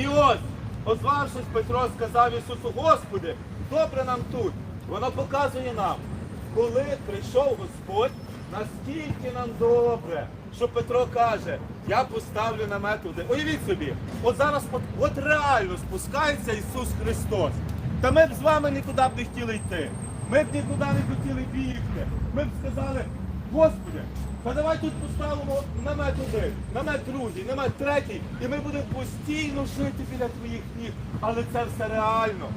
І ось, озвавшись, Петро сказав Ісусу, Господи, добре нам тут. Воно показує нам, коли прийшов Господь, наскільки нам добре, що Петро каже, я поставлю намет туди. Уявіть собі, от зараз от, реально спускається Ісус Христос. Та ми б з вами нікуди б не хотіли йти. Ми б нікуди не хотіли бігти. Ми б сказали, Господи, та давай тут поставимо намет один, намет другий, намет третій, і ми будемо постійно жити біля твоїх ніг. Але це все реально.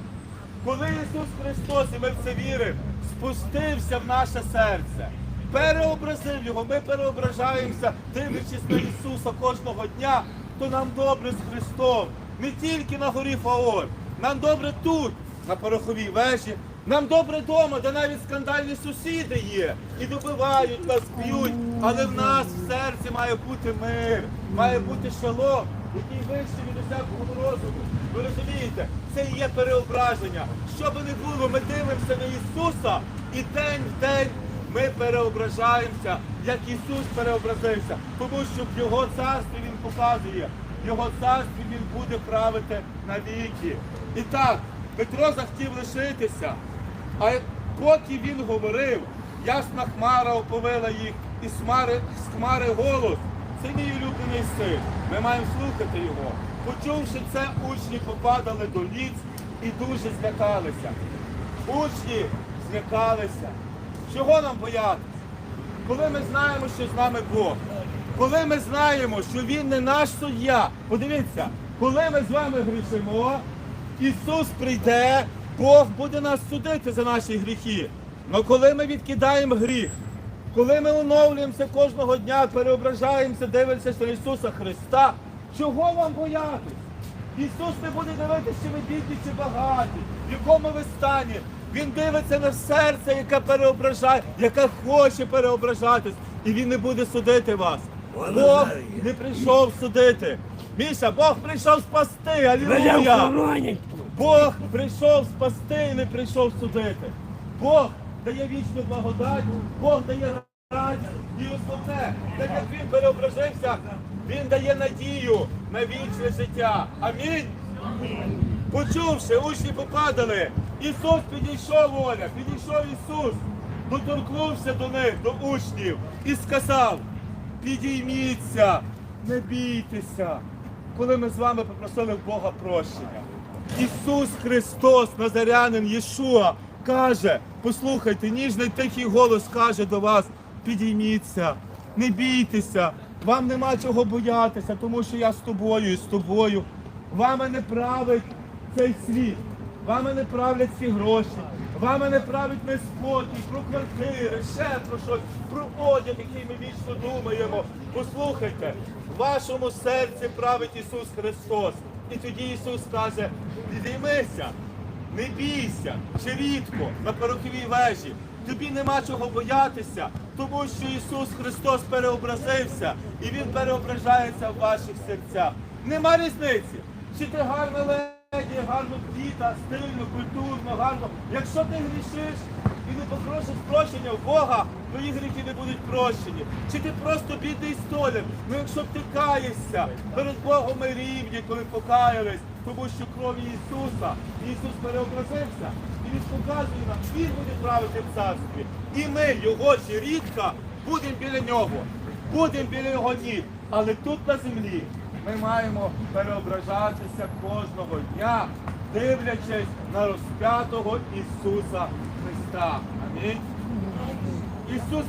Коли Ісус Христос, і ми в це віримо, спустився в наше серце, переобразив його, ми переображаємося, дивлячись на Ісуса кожного дня, то нам добре з Христом. Не тільки на горі Фаор, нам добре тут, на пороховій вежі, нам добре вдома, де навіть скандальні сусіди є. І добивають нас, б'ють. Але в нас в серці має бути мир, має бути шалом, який вищий від усякого розуму. Ви розумієте, це і є переображення. Що би не було, ми дивимося на Ісуса і день в день ми переображаємося, як Ісус переобразився. Тому що в Його царстві Він показує, в Його царстві Він буде правити навіки. І так, Петро захотів лишитися. А поки він говорив, ясна хмара оповила їх, і з хмари, з хмари голос. Це мій улюблений син. Ми маємо слухати його. Почувши це, учні попадали до ліц і дуже злякалися. Учні злякалися. Чого нам боятися? Коли ми знаємо, що з нами Бог, коли ми знаємо, що Він не наш суддя, подивіться, коли ми з вами грішимо, Ісус прийде, Бог буде нас судити за наші гріхи. Але коли ми відкидаємо гріх, коли ми оновлюємося кожного дня, переображаємося, дивимося на Ісуса Христа, чого вам боятись? Ісус не буде дивитися, чи ви бідні, чи багаті, в якому ви стані. Він дивиться на серце, яке переображає, яке хоче переображатись, і Він не буде судити вас. Бог не прийшов судити. Міша, Бог прийшов спасти, алілуя! Бог прийшов спасти і не прийшов судити. Бог дає вічну благодать, Бог дає радість. І основне, так як він переображився, він дає надію на вічне життя. Амінь. Почувши, учні попадали. Ісус підійшов, Оля, підійшов Ісус, доторкнувся до них, до учнів, і сказав: підійміться, не бійтеся. Коли ми з вами попросили в Бога прощення. Ісус Христос, Назарянин Єшуа, каже, послухайте, ніжний тихий голос каже до вас, підійміться, не бійтеся, вам нема чого боятися, тому що я з тобою і з тобою. Вами не править цей світ, вами не правлять ці гроші, вами не править неспокій, про квартири, ще про щось, про одяг, який ми вічно думаємо. Послухайте, в вашому серці править Ісус Христос. І тоді Ісус каже, підіймися, не бійся, чи рідко на пороховій вежі. Тобі нема чого боятися, тому що Ісус Христос переобразився і Він переображається в ваших серцях. Нема різниці, чи ти гарна леді, гарно діта, стильно, культурно, гарно. Якщо ти грішиш і не попросиш прощення в Бога, твої гріхи не будуть прощені. Чи ти просто бідний столяр? Ну якщо ти каєшся, перед Богом ми рівні, коли покаялись, тому що крові Ісуса, Ісус переобразився, і Він показує нам, Він буде правити в царстві. І ми, його чи рідка, будемо біля нього, будемо біля його ніг. Але тут на землі ми маємо переображатися кожного дня, дивлячись на розп'ятого Ісуса Христа. Амінь. Ісус